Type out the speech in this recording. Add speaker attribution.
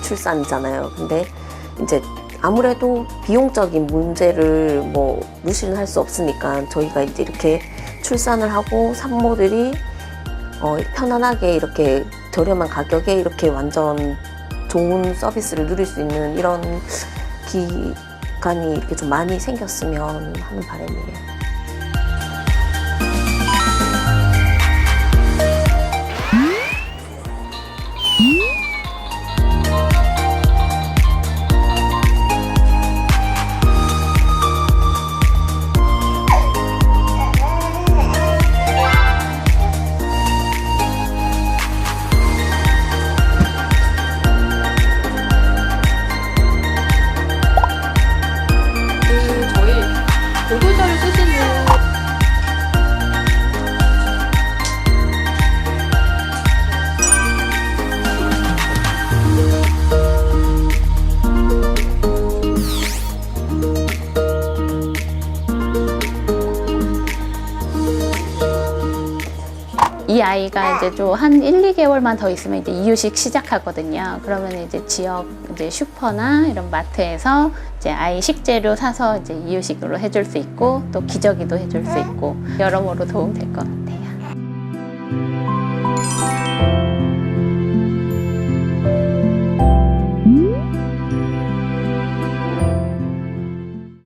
Speaker 1: 출산이잖아요. 근데 이제 아무래도 비용적인 문제를 뭐 무시는 할 수 없으니까 저희가 이제 이렇게 출산을 하고 산모들이 어, 편안하게 이렇게 저렴한 가격에 이렇게 완전 좋은 서비스를 누릴 수 있는 이런 기간이 이렇게 좀 많이 생겼으면 하는 바람이에요.
Speaker 2: 이 아이가 이제 좀 한 1, 2개월만 더 있으면 이제 이유식 시작하거든요. 그러면 이제 지역 이제 슈퍼나 이런 마트에서 이제 아이 식재료 사서 이제 이유식으로 해줄 수 있고 또 기저귀도 해줄 수 있고 여러모로 도움 될 것 같아요.